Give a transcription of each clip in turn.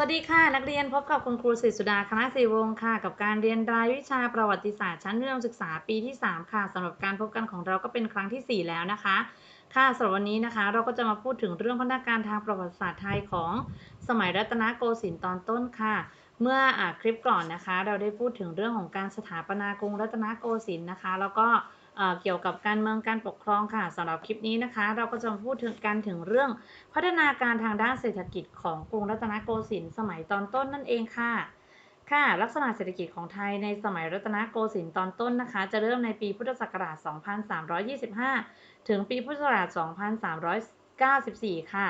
สวัสดีค่ะ นักเรียนพบกับคุณครูศิสุดาคณะศรีวงค่ะ กับการเรียนรายวิชาประวัติศาสตร์ชั้นมัธยมศึกษาปีที่ 3 ค่ะสำหรับการพบกันของเราก็เป็นครั้งทีสี่ 4 แล้วนะคะ ค่ะสำหรับวันนี้นะคะ เราก็จะมาพูดถึงเรื่องพัฒนาการทางประวัติศาสตร์ไทยของสมัยรัตนโกสินทร์ตอนต้นค่ะ เมื่ออคลิปก่อนนะคะ เราได้พูดถึงเรื่องของการสถาปนากรุงรัตนโกสินทร์นะคะ แล้วก็ เกี่ยวกับการเมืองการปกครองค่ะสำหรับคลิปนี้นะคะ เราก็จะพูดถึงกันถึงเรื่องพัฒนาการทางด้านเศรษฐกิจของกรุงรัตนโกสินทร์สมัยตอนต้นนั่นเองค่ะค่ะ ลักษณะเศรษฐกิจของไทยในสมัยรัตนโกสินทร์ตอนต้นนะคะ จะเริ่มในปีพุทธศักราช 2325 ถึงปีพุทธศักราช 2394 ค่ะ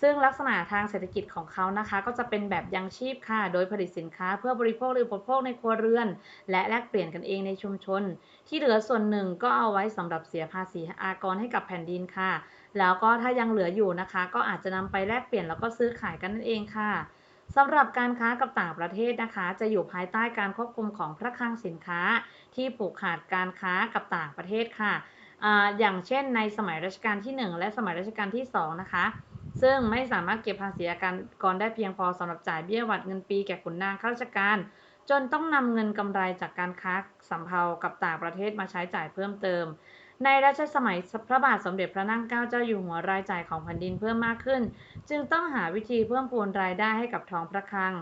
ซึ่งลักษณะทางเศรษฐกิจของเขานะคะ ก็จะเป็นแบบยังชีพค่ะ โดยผลิตสินค้าเพื่อบริโภคหรืออุปโภคในครัวเรือน และแลกเปลี่ยนกันเองในชุมชน ที่เหลือส่วนหนึ่งก็เอาไว้สำหรับเสียภาษีอากรให้กับแผ่นดินค่ะ แล้วก็ถ้ายังเหลืออยู่นะคะ ก็อาจจะนำไปแลกเปลี่ยนแล้วก็ซื้อขายกันนั่นเองค่ะสำหรับการค้ากับต่างประเทศนะคะ จะอยู่ภายใต้การควบคุมของพระคลังสินค้า ที่ผูกขาดการค้ากับต่างประเทศค่ะออย่างเช่นในสมัยรัชกาลที่ 1 และสมัยรัชกาลที่2นะคะ ซึ่งไม่สามารถเก็บภาษีอากรได้เพียงพอสำหรับจ่ายเบี้ยหวัดเงินปีแก่ขุนนางข้าราชการ จนต้องนำเงินกำไรจากการค้าสำเภากับต่างประเทศมาใช้จ่ายเพิ่มเติม ในรัชสมัยพระบาทสมเด็จพระนั่งเกล้าเจ้าอยู่หัวรายจ่ายของแผ่นดินเพิ่มมากขึ้น จึงต้องหาวิธีเพิ่มพูนรายได้ให้กับท้องพระคลัง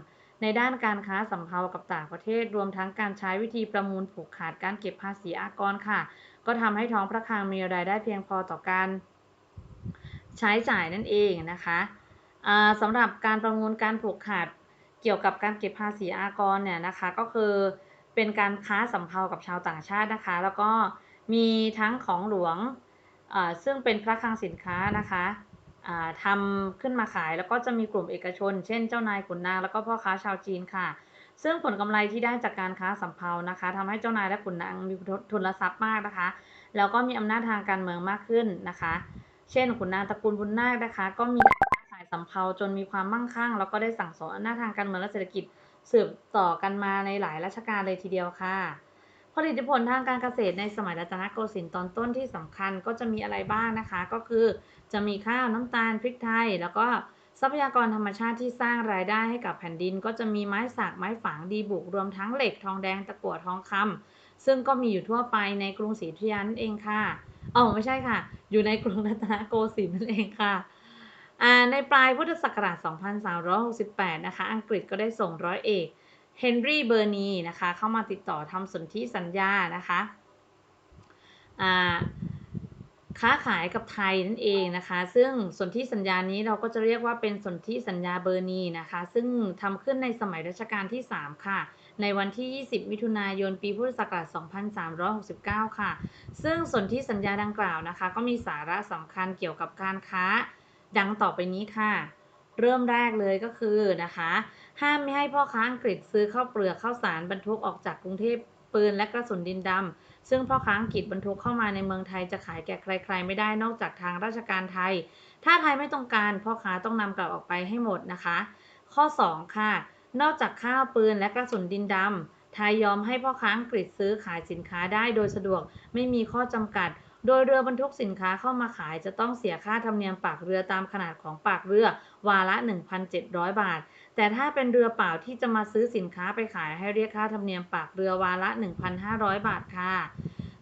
ในด้านการค้าสำเภากับต่างประเทศ รวมทั้งการใช้วิธีประมูลผูกขาดการเก็บภาษีอากรค่ะ ก็ทำให้ท้องพระคลังมีรายได้เพียงพอต่อการ ใช้จ่ายนั่นเองนะคะอ่าสำหรับการประมูลการผูกขาดเกี่ยวกับการเก็บภาษีอากรเนี่ยนะคะก็คือเป็นการค้าสำเภากับชาวต่างชาตินะคะ แล้วก็มีทั้งของหลวงซึ่งเป็นพระคลังสินค้านะคะทำขึ้นมาขายแล้วก็จะมีกลุ่มเอกชน เช่นเจ้านายขุนนางแล้วก็พ่อค้าชาวจีนค่ะ ซึ่งผลกำไรที่ได้จากการค้าสำเภานะคะทำให้เจ้านายและขุนนางมีทุนทรัพย์มากนะคะ แล้วก็มีอำนาจทางการเมืองมากขึ้นนะคะ เช่นขุนนางตระกูลบุญนาคนะคะ ก็มีการขายสำเภาจนมีความมั่งคั่ง แล้วก็ได้สั่งสอนอำนาจทางการเมืองและเศรษฐกิจสืบต่อกันมาในหลายราชการเลยทีเดียวค่ะผลิตผลทางการเกษตรในสมัยรัตนโกสินทร์ตอนต้นที่สำคัญก็จะมีอะไรบ้างนะคะ ก็คือจะมีข้าวน้ำตาลพริกไทย แล้วก็ทรัพยากรธรรมชาติที่สร้างรายได้ให้กับแผ่นดิน ก็จะมีไม้สักไม้ฝางดีบุกรวมทั้งเหล็กทองแดงตะกั่วทองคำซึ่งก็มีอยู่ทั่วไปในกรุงศรีอยุธยานั่นเองค่ะ อ๋อไม่ใช่ค่ะ อยู่ในกรุงรัตนโกสินทร์นั่นเองค่ะในปลายพุทธศักราช 2368 นะคะ อังกฤษก็ได้ส่งร้อยเอกเฮนรี่เบอร์นีนะคะ เข้ามาติดต่อทำสนธิสัญญานะคะค้าขายกับไทยนั่นเองนะคะ ซึ่งสนธิสัญญานี้เราก็จะเรียกว่าเป็นสนธิสัญญาเบอร์นีนะคะ ซึ่งทำขึ้นในสมัยรัชกาลที่ 3 ค่ะ ในวันที่ 20 มิถุนายน ปีพุทธศักราช 2369 ค่ะ ซึ่งสนธิสัญญาดังกล่าวนะคะ ก็มีสาระสำคัญเกี่ยวกับการค้า ดังต่อไปนี้ค่ะ เริ่มแรกเลยก็คือนะคะ ห้ามไม่ให้พ่อค้าอังกฤษซื้อข้าวเปลือกข้าวสารบรรทุกออกจากกรุงเทพปืนและกระสุนดินดำ ซึ่งพ่อค้าอังกฤษบรรทุกเข้ามาในเมืองไทยจะขายแก่ใคร ๆ ไม่ได้นอกจากทางราชการไทย ถ้าไทยไม่ต้องการพ่อค้าต้องนำกลับออกไปให้หมดนะคะ ข้อ 2 ค่ะ นอกจากข้าวปืนและกระสุนดินดำไทยยอมให้พ่อค้าอังกฤษซื้อขายสินค้าได้โดยสะดวกไม่มีข้อจำกัด โดยเรือบรรทุกสินค้าเข้ามาขายจะต้องเสียค่าธรรมเนียมปากเรือตามขนาดของปากเรือ วาละ 1,700 บาท แต่ถ้าเป็นเรือเปล่าที่จะมาซื้อสินค้าไปขายให้เรียกค่าธรรมเนียมปากเรือวาละ 1,500 บาทค่ะ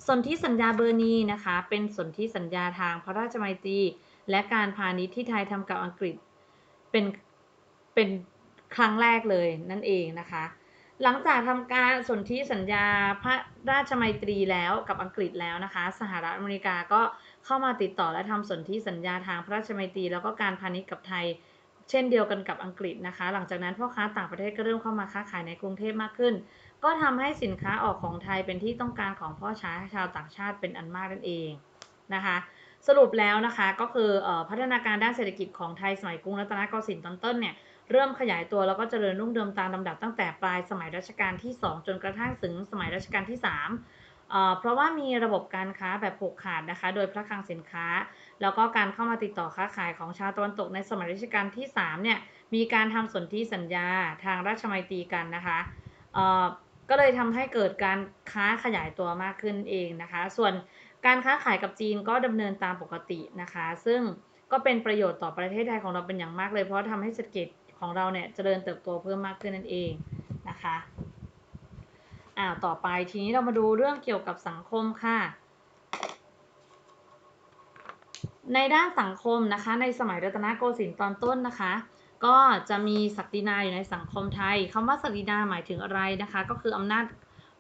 สนธิสัญญาเบอร์นีนะคะ เป็นสนธิสัญญาทางพระราชมัยตรีและการพาณิชย์ที่ไทยทำกับอังกฤษเป็นเป็น ครั้งแรกเลยนั่นเองนะคะ หลังจากทำการสนธิสัญญาพระราชมัยตรีแล้วกับอังกฤษแล้วนะคะ สหรัฐอเมริกาก็เข้ามาติดต่อและทำสนธิสัญญาทางพระราชมัยตรีแล้วก็การพาณิชย์กับไทย เช่นเดียวกันกับอังกฤษนะคะ หลังจากนั้นพ่อค้าต่างประเทศก็เริ่มเข้ามาค้าขายในกรุงเทพมากขึ้น ก็ทำให้สินค้าออกของไทยเป็นที่ต้องการของพ่อช้าชาวต่างชาติเป็นอันมากนั่นเองนะคะ สรุปแล้วนะคะก็คือพัฒนาการด้านเศรษฐกิจของไทยสมัยกรุงรัตนโกสินทร์ตอนต้นเนี่ยเริ่มขยายตัวแล้วก็เจริญรุ่งเรืองตามลำดับตั้งแต่ปลายสมัยรัชกาลที่ 2 จนกระทั่งถึงสมัยรัชกาลที่ 3 เพราะว่ามีระบบการค้าแบบผูกขาดนะคะ โดยพระคลังสินค้า แล้วก็การเข้ามาติดต่อค้าขายของชาวตะวันตกในสมัยรัชกาลที่3เนี่ยมีการทำสนธิสัญญาทางราชมัยตรีกันนะคะ ก็เลยทำให้เกิดการค้าขยายตัวมากขึ้นเองนะคะ ส่วนการค้าขายกับจีนก็ดำเนินตามปกตินะคะ ซึ่งก็เป็นประโยชน์ต่อประเทศไทยของเราเป็นอย่างมากเลย เพราะทำให้เศรษฐกิจของเราเนี่ยเจริญเติบโตเพิ่มมากขึ้นนั่นเองนะคะอ่าต่อไปทีนี้เรามาดูเรื่องเกี่ยวกับสังคมค่ะ ในด้านสังคมนะคะ ในสมัยรัตนโกสินทร์ตอนต้นนะคะ ก็จะมีศักดินาอยู่ในสังคมไทยคำว่าศักดินาหมายถึงอะไรนะคะ ก็คืออำนาจ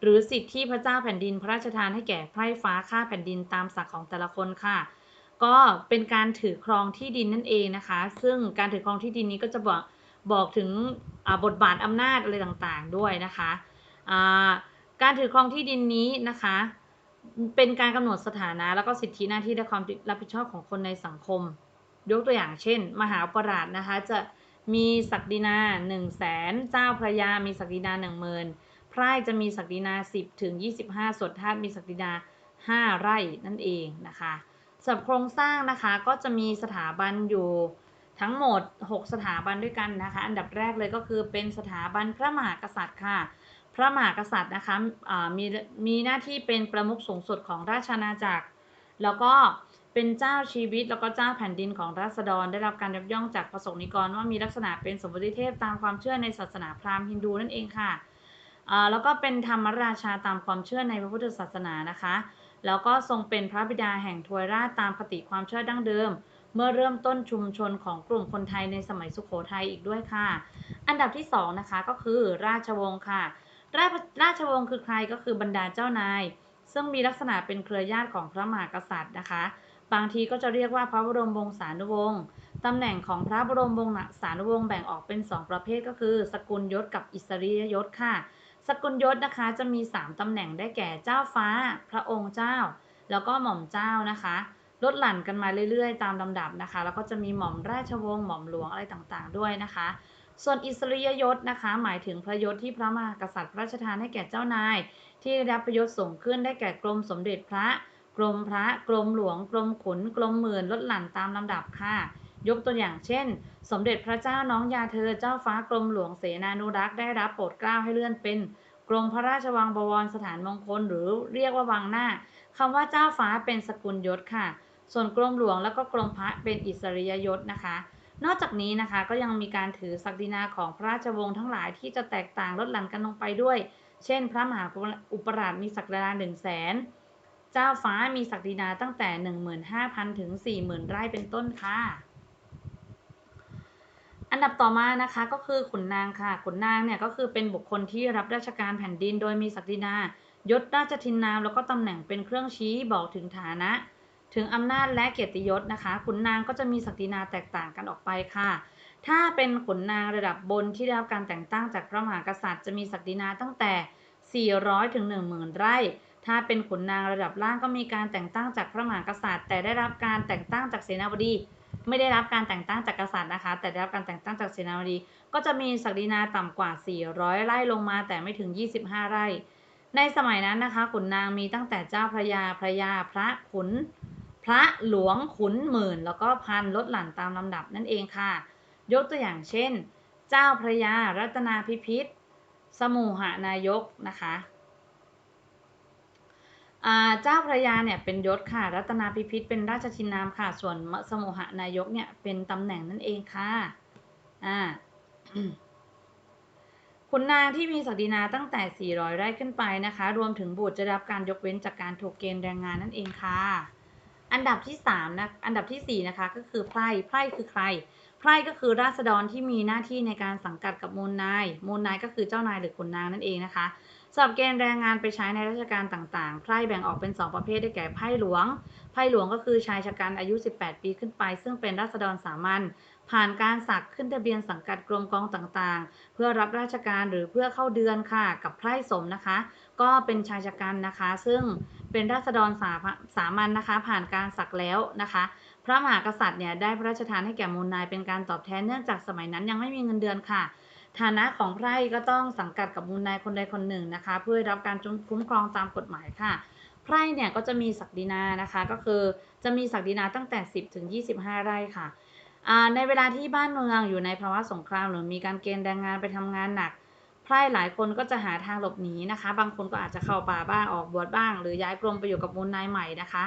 หรือสิทธิที่พระเจ้าแผ่นดิน พระราชทานให้แก่ไพร่ฟ้าข้าแผ่นดินตามศักดิ์ของแต่ละคนค่ะ ก็เป็นการถือครองที่ดินนั่นเองนะคะ ซึ่งการถือครองที่ดินนี้ก็จะบอกบอกถึงบทบาทอำนาจอะไรต่างๆด้วยนะคะการถือครองที่ดินนี้นะคะ เป็นการกำหนดสถานะแล้วก็สิทธิหน้าที่และความรับผิดชอบของคนในสังคม ยกตัวอย่างเช่น มหาปราชนะคะจะ มีศักดินา1 0 0 0 0แสนเจ้าพระยา มีศักดินา1 0,000ไพร่จะมีศักดินา10ถึง25ส่วนทาสมีศักดินา5ไร่นั่นเองนะคะสำหรับโครงสร้างนะคะก็จะมีสถาบันอยู่ทั้งหมด 6 สถาบันด้วยกันนะคะ อันดับแรกเลยก็คือเป็นสถาบันพระมหากษัตริย์ค่ะ พระมหากษัตริย์นะคะมีมีหน้าที่เป็นประมุขสูงสุดของราชอาณาจักร แล้วก็ เป็นเจ้าชีวิตแล้วก็เจ้าแผ่นดินของราษฎรได้รับการยกย่องจากประสงค์นิกรว่ามีลักษณะเป็นสมบูรณ์เทพตามความเชื่อในศาสนาพราหมณ์ฮินดูนั่นเองค่ะอ่าแล้วก็เป็นธรรมราชาตามความเชื่อในพระพุทธศาสนานะคะ แล้วก็ทรงเป็นพระบิดาแห่งทวยราชตามคติความเชื่อดั้งเดิม เมื่อเริ่มต้นชุมชนของกลุ่มคนไทยในสมัยสุโขทัยอีกด้วยค่ะ อันดับที่สองนะคะก็คือราชวงศ์ค่ะ ราชราชวงศ์คือใครก็คือบรรดาเจ้านาย ซึ่งมีลักษณะเป็นเครือญาติของพระมหากษัตริย์นะคะ บางทีก็จะเรียกว่าพระบรมวงศานุวงศ์ตำแหน่งของพระบรมวงศานุวงศ์แบ่งออกเป็น 2 ประเภทก็คือ สกุลยศกับอิสริยยศค่ะ สกุลยศนะคะจะมี 3 ตำแหน่งได้แก่เจ้าฟ้า พระองค์เจ้า แล้วก็หม่อมเจ้านะคะลดหลั่นกันมาเรื่อยๆ ตามลำดับนะคะ แล้วก็จะมีหม่อมราชวงศ์หม่อมหลวงอะไรต่างๆ ด้วยนะคะ ส่วนอิสริยยศนะคะ หมายถึงพระยศที่พระมหากษัตริย์พระราชทานให้แก่เจ้านาย ที่ได้รับประยศสูงขึ้นได้แก่กรมสมเด็จพระ กรมพระกรมหลวง กรมขุน กรมหมื่นลดหลั่นตามลำดับค่ะ ยกตัวอย่างเช่น สมเด็จพระเจ้าน้องยาเธอเจ้าฟ้ากรมหลวงเสนานุรักษ์ได้รับโปรดเกล้าให้เลื่อนเป็น กรมพระราชวังบวรสถานมงคล หรือเรียกว่าวังหน้าคำว่าเจ้าฟ้าเป็นสกุลยศค่ะ ส่วนกรมหลวงแล้วก็กรมพระเป็นอิสริยยศนะคะ นอกจากนี้นะคะก็ยังมีการถือศักดินาของพระราชวงศ์ทั้งหลายที่จะแตกต่างลดหลั่นกันลงไปด้วย เช่น พระมหาอุปราชมีศักดินาหนึ่งแสน เจ้าฟ้ามีศักดินาตั้งแต่ 15,000 ถึง 40,000 ไร่เป็นต้นค่ะ อันดับต่อมานะคะก็คือขุนนางค่ะ ขุนนางเนี่ยก็คือเป็นบุคคลที่รับราชการแผ่นดินโดยมีศักดินายศราชทินนามแล้วก็ตำแหน่งเป็นเครื่องชี้บอกถึงฐานะ ถึงอำนาจและเกียรติยศนะคะ ขุนนางก็จะมีศักดินาแตกต่างกันออกไปค่ะ ถ้าเป็นขุนนางระดับบนที่ได้รับการแต่งตั้งจากพระมหากษัตริย์จะมีศักดินาตั้งแต่ 400 ถึง 10,000 ไร่ ถ้าเป็นขุนนางระดับล่างก็มีการแต่งตั้งจากพระมหากษัตริย์ แต่ได้รับการแต่งตั้งจากเสนาบดี ไม่ได้รับการแต่งตั้งจากกษัตริย์นะคะ แต่ได้รับการแต่งตั้งจากเสนาบดี ก็จะมีศักดินาต่ำกว่า 400 ไร่ลงมาแต่ไม่ถึง 25 ไร่ ในสมัยนั้นนะคะขุนนางมีตั้งแต่เจ้าพระยาพระยาพระขุน พระหลวงขุนหมื่น แล้วก็พันลดหลั่นตามลำดับนั่นเองค่ะ ยกตัวอย่างเช่น เจ้าพระยารัตนาพิพิธสมุหานายกนะคะ เจ้าพระยาเนี่ยเป็นยศค่ะ รัตนาพิพิธเป็นราชชินนามค่ะ ส่วนมสมุหานายกเนี่ยเป็นตำแหน่งนั่นเองค่ะอ่าขุนนางที่มีศักดินาตั้งแต่ 400 ไร่ขึ้นไปนะคะ รวมถึงบุตรจะได้รับการยกเว้นจากการถูกเกณฑ์แรงงานนั่นเองค่ะ อันดับที่3นะ อันดับทีสี่4นะคะก็คือไพร่ ไพร่คือใคร ไพร่ก็คือราษฎรที่มีหน้าที่ในการสังกัดกับมูลนาย มูลนายก็คือเจ้านายหรือขุนนางนั่นเองนะคะ สำหรับเกณฑ์แรงงานไปใช้ในราชการต่างๆ ไพร่แบ่งออกเป็น 2 ประเภทได้แก่ไพ่หลวง ไพ่หลวงก็คือชายชะกันอายุ 18 ปีขึ้นไป ซึ่งเป็นราษฎรสามัญ ผ่านการสักขึ้นทะเบียนสังกัดกรมกองต่างๆ เพื่อรับราชการหรือเพื่อเข้าเดือนค่ะ กับไพร่สมนะคะ ก็เป็นชายชะกันนะคะ ซึ่งเป็นราษฎรสาสามัญนะคะ ผ่านการสักแล้วนะคะ พระมหากษัตริย์เนี่ยได้พระราชทานให้แก่มูลนายเป็นการตอบแทนเนื่องจากสมัยนั้นยังไม่มีเงินเดือนค่ะ ฐานะของไพร่ก็ต้องสังกัดกับมูลนายคนใดคนหนึ่งนะคะ เพื่อรับการคุ้มครองตามกฎหมายค่ะ ไพร่เนี่ยก็จะมีศักดินานะคะ ก็คือจะมีศักดินาตั้งแต่ 10 ถึง 25 ไร่ค่ะ ในเวลาที่บ้านเมืองอยู่ในภาวะสงคราม หรือมีการเกณฑ์แรงงานไปทำงานหนัก ไพร่หลายคนก็จะหาทางหลบหนีนะคะ บางคนก็อาจจะเข้าป่าบ้างออกบวชบ้าง หรือย้ายกรมไปอยู่กับมูลนายใหม่นะคะ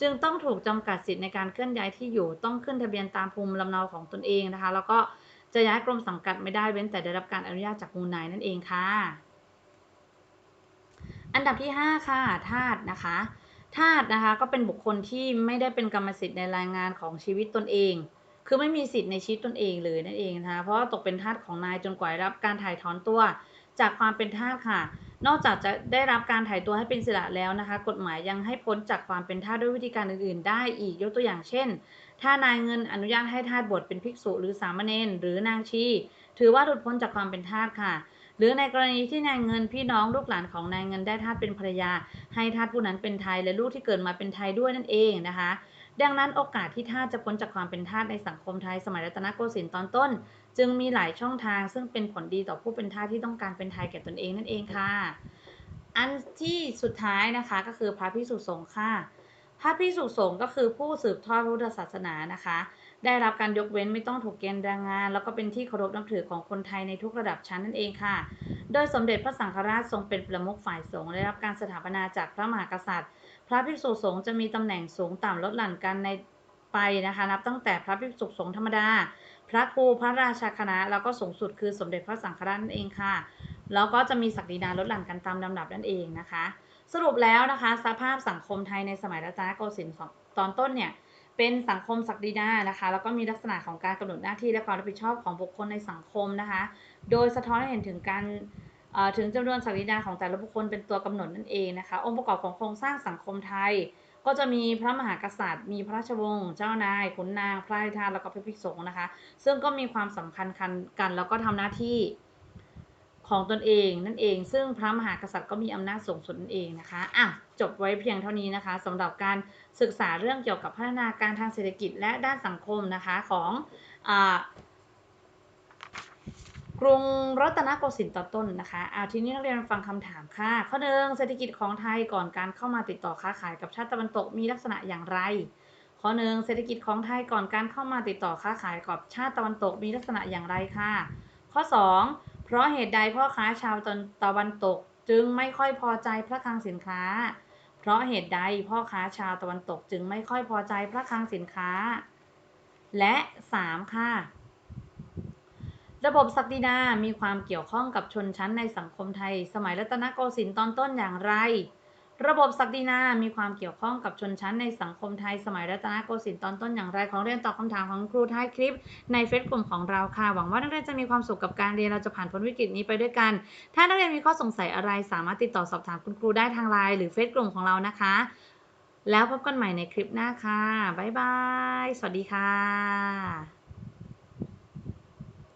จึงต้องถูกจำกัดสิทธิ์ในการเคลื่อนย้ายที่อยู่ต้องขึ้นทะเบียนตามภูมิลำเนาของตนเองนะคะ แล้วก็ จะย้ายกรมสังกัดไม่ได้เว้นแต่ได้รับการอนุญาตจากมูลนายนั่นเองค่ะ อันดับที่ 5 ค่ะทาสนะคะทาสนะคะก็เป็นบุคคลที่ไม่ได้เป็นกรรมสิทธิ์ในรายงานของชีวิตตนเอง คือไม่มีสิทธิ์ในชีวิตตนเองเลยนั่นเองนะคะเพราะตกเป็นทาสของนายจนกว่ารับการถ่ายถอนตัว จากความเป็นทาสค่ะ นอกจากจะได้รับการถ่ายตัวให้เป็นอิสระแล้วนะคะ กฎหมายยังให้พ้นจากความเป็นทาสด้วยวิธีการอื่น ๆ ได้อีกยกตัวอย่างเช่น ถ้านายเงินอนุญาตให้ทาสบวชเป็นภิกษุหรือสามเณรหรือนางชี ถือว่าหลุดพ้นจากความเป็นทาสค่ะ หรือในกรณีที่นายเงินพี่น้องลูกหลานของนายเงินได้ทาสเป็นภรรยา ให้ทาสผู้นั้นเป็นไทยและลูกที่เกิดมาเป็นไทยด้วยนั่นเองนะคะ ดังนั้นโอกาสที่ทาสจะพ้นจากความเป็นทาสในสังคมไทยสมัยรัตนโกสินทร์ตอนต้น จึงมีหลายช่องทางซึ่งเป็นผลดีต่อผู้เป็นทาสที่ต้องการเป็นไทยแก่ตนเองนั่นเองค่ะ อันที่สุดท้ายนะคะก็คือพระพิสุสงฆ์ค่ะ พระพิสุสงฆ์ก็คือผู้สืบทอดพระพุทธศาสนานะคะ ได้รับการยกเว้นไม่ต้องถูกเกณฑ์แรงงาน แล้วก็เป็นที่เคารพนับถือของคนไทยในทุกระดับชั้นนั่นเองค่ะ โดยสมเด็จพระสังฆราชทรงเป็นประมุขฝ่ายสงฆ์ได้รับการสถาปนาจากพระมหากษัตริย์ พระภิกษุสงฆ์จะมีตำแหน่งสูงต่ำลดหลั่นกันในไปนะคะ นับตั้งแต่พระภิกษุสงฆ์ธรรมดา พระครูพระราชาคณะแล้วก็สูงสุดคือสมเด็จพระสังฆราชนั่นเองค่ะแล้วก็จะมีศักดินาลดหลั่นกันตามลำดับนั่นเองนะคะ สรุปแล้วนะคะ สภาพสังคมไทยในสมัยรัตนโกสินทร์ตอนต้นเนี่ยเป็นสังคมศักดินานะคะ แล้วก็มีลักษณะของการกำหนดหน้าที่และความรับผิดชอบของบุคคลในสังคมนะคะ โดยสะท้อนให้เห็นถึงการถึงจำนวนศักดินาของแต่ละบุคคลเป็นตัวกำหนดนั่นเองนะคะ องค์ประกอบของโครงสร้างสังคมไทย ก็จะมีพระมหากษัตริย์ มีพระราชวงศ์เจ้านายขุนนาง พระราชทานแล้วก็พระภิกษุสงฆ์นะคะ ซึ่งก็มีความสำคัญกันกันแล้วก็ทำหน้าที่ ของตนเองนั่นเอง ซึ่งพระมหากษัตริย์ก็มีอำนาจสูงสุดนั่นเองนะคะอะจบไว้เพียงเท่านี้นะคะสำหรับการศึกษาเรื่องเกี่ยวกับพัฒนาการทางเศรษฐกิจและด้านสังคมนะคะของอกรุงรัตนโกสินทร์ตอนต้นนะคะเอาทีนี้นักเรียนฟังคำถามค่ะ ข้อหนึ่งเศรษฐกิจของไทยก่อนการเข้ามาติดต่อค้าขายกับชาติตะวันตกมีลักษณะอย่างไร ข้อหนึ่งเศรษฐกิจของไทยก่อนการเข้ามาติดต่อค้าขายกับชาติตะวันตกมีลักษณะอย่างไรค่ะ ข้อ 2 เพราะเหตุใดพ่อค้าชาวตะวันตกจึงไม่ค่อยพอใจพระคลังสินค้า เพราะเหตุใดพ่อค้าชาวตะวันตกจึงไม่ค่อยพอใจพระคลังสินค้า และ3ค่ะ ระบบศักดินามีความเกี่ยวข้องกับชนชั้นในสังคมไทย สมัยรัตนโกสินทร์ตอนต้นอย่างไร ระบบศักดินา มีความเกี่ยวข้องกับชนชั้นในสังคมไทยสมัยรัตนโกสินทร์ตอนต้นอย่างไรของเรียนตอบคำถามของครูท้ายคลิป ในเฟซกลุ่มของเราค่ะ หวังว่านักเรียนจะมีความสุขกับการเรียนเราจะผ่านพ้นวิกฤตนี้ไปด้วยกัน ถ้านักเรียนมีข้อสงสัยอะไรสามารถติดต่อสอบถามคุณครูได้ทางไลน์หรือเฟซกลุ่มของเรานะคะ แล้วพบกันใหม่ในคลิปหน้าค่ะบ๊ายบายสวัสดีค่ะ